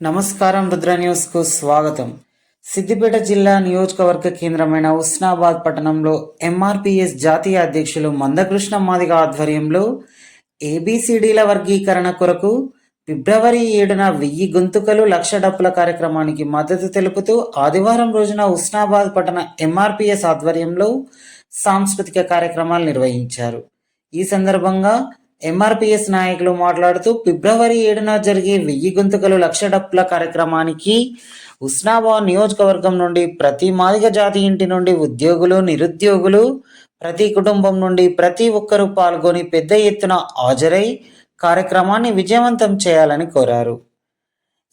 నమస్కారం రుద్ర న్యూస్కు స్వాగతం. సిద్దిపేట జిల్లా నియోజకవర్గ కేంద్రమైన ఉస్నాబాద్ పట్టణంలో ఎంఆర్పిఎస్ జాతీయ అధ్యక్షులు మందకృష్ణ మాదిగ ఆధ్వర్యంలో ఏబిసిడీల వర్గీకరణ కొరకు ఫిబ్రవరి ఏడున వెయ్యి గొంతుకలు లక్ష డప్పుల కార్యక్రమానికి మద్దతు తెలుపుతూ ఆదివారం రోజున ఉస్నాబాద్ పట్టణ ఎంఆర్పిఎస్ ఆధ్వర్యంలో సాంస్కృతిక కార్యక్రమాలు నిర్వహించారు. ఈ సందర్భంగా ఎంఆర్పిఎస్ నాయకులు మాట్లాడుతూ ఫిబ్రవరి ఏడున జరిగే వెయ్యి గొంతుకలు లక్ష డప్పుల కార్యక్రమానికి ఉస్నాబాద్ నియోజకవర్గం నుండి ప్రతి మాదిగ జాతి ఇంటి నుండి ఉద్యోగులు నిరుద్యోగులు ప్రతి కుటుంబం నుండి ప్రతి ఒక్కరూ పాల్గొని పెద్ద ఎత్తున హాజరై కార్యక్రమాన్ని విజయవంతం చేయాలని కోరారు.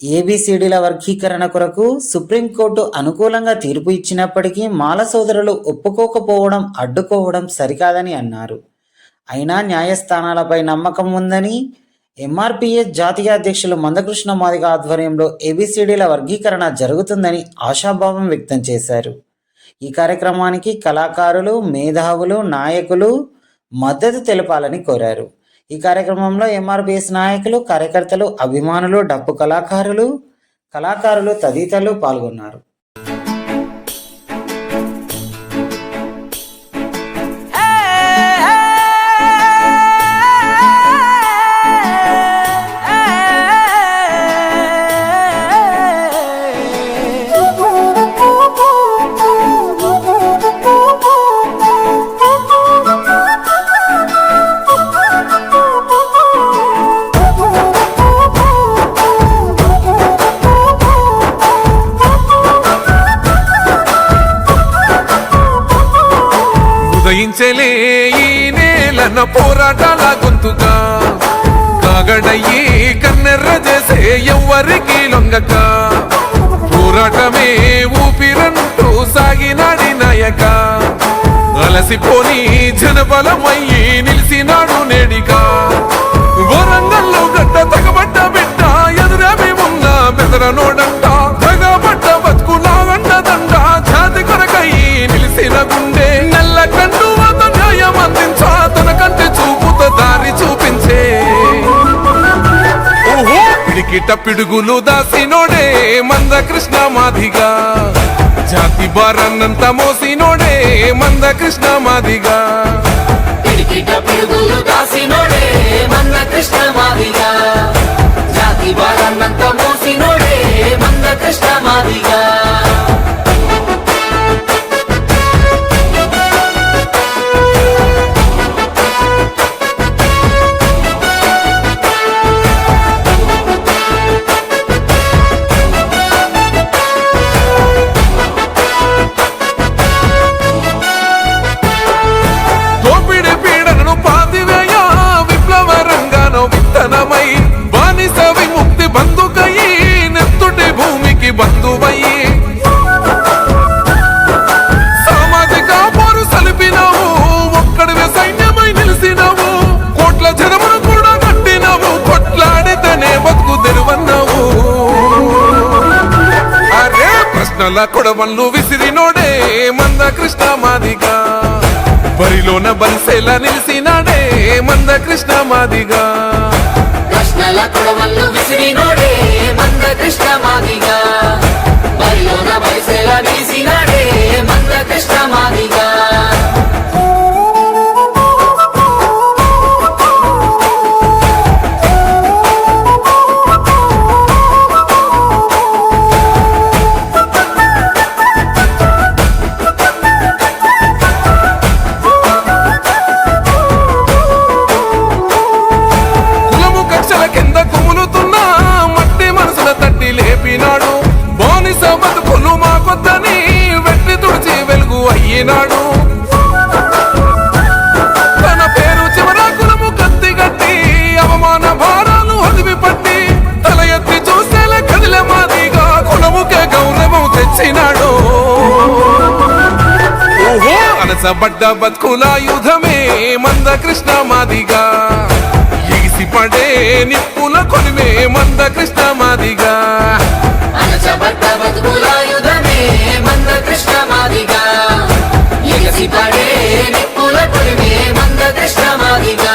ఏబిసిడీల వర్గీకరణ కొరకు సుప్రీంకోర్టు అనుకూలంగా తీర్పు ఇచ్చినప్పటికీ మాల సోదరులు ఒప్పుకోకపోవడం అడ్డుకోవడం సరికాదని అన్నారు. అయినా న్యాయస్థానాలపై నమ్మకం ఉందని ఎంఆర్పిఎస్ జాతీయ అధ్యక్షులు మందకృష్ణ మాదిగ ఆధ్వర్యంలో ఏబిసిడీల వర్గీకరణ జరుగుతుందని ఆశాభావం వ్యక్తం చేశారు. ఈ కార్యక్రమానికి కళాకారులు మేధావులు నాయకులు మద్దతు తెలపాలని కోరారు. ఈ కార్యక్రమంలో ఎంఆర్పిఎస్ నాయకులు కార్యకర్తలు అభిమానులు డప్పు కళాకారులు కళాకారులు తదితరులు పాల్గొన్నారు. ఉదయించలే ఈ నేలన పోరాటాల గొంతుగా కాగడయ్యి కన్నెర్ర చేసే ఎవ్వరికి లొంగక. పోరాటమే ఊపిరంటూ సాగినాడి నాయక. అలసిపోని జనబలమయ్యి నిలిసినాడు నేడిగా వరంగల్లో గడ్డ తగబడ్డ బిడ్డ ఎదురవి ఉన్న బెదరనోడంట పిడికిట పిడుగులు దాసినోడే మంద కృష్ణ మాదిగా జాతి బారన్నంత మోసినోడే మంద కృష్ణ మాదిగా పిడుగులు దాసినోడే మన్న కృష్ణ మాదిగా జాతి బారన్నంత మోసినోడే మంద కృష్ణ మాదిగా ప్రశ్నల కొడవళ్ళు విసిరినోడే మంద కృష్ణ మాదిగా. బరిలోన బన్సేలా నిలిసినాడే మంద కృష్ణ మాదిగా. కృష్ణల కొడవళ్ళు విసిరినోడే మంద కృష్ణ మాదిగా. బరిలోన బలిసేలా తీసినాడే మంద కృష్ణ మాదిగా. ఆయాసపడ్డ బతుకుల యుధమే మంద కృష్ణ మాదిగా. ఎగిసిపడే నిప్పుల కొనిమే మంద కృష్ణ మాదిగా. మంద కృష్ణ మాదిగా.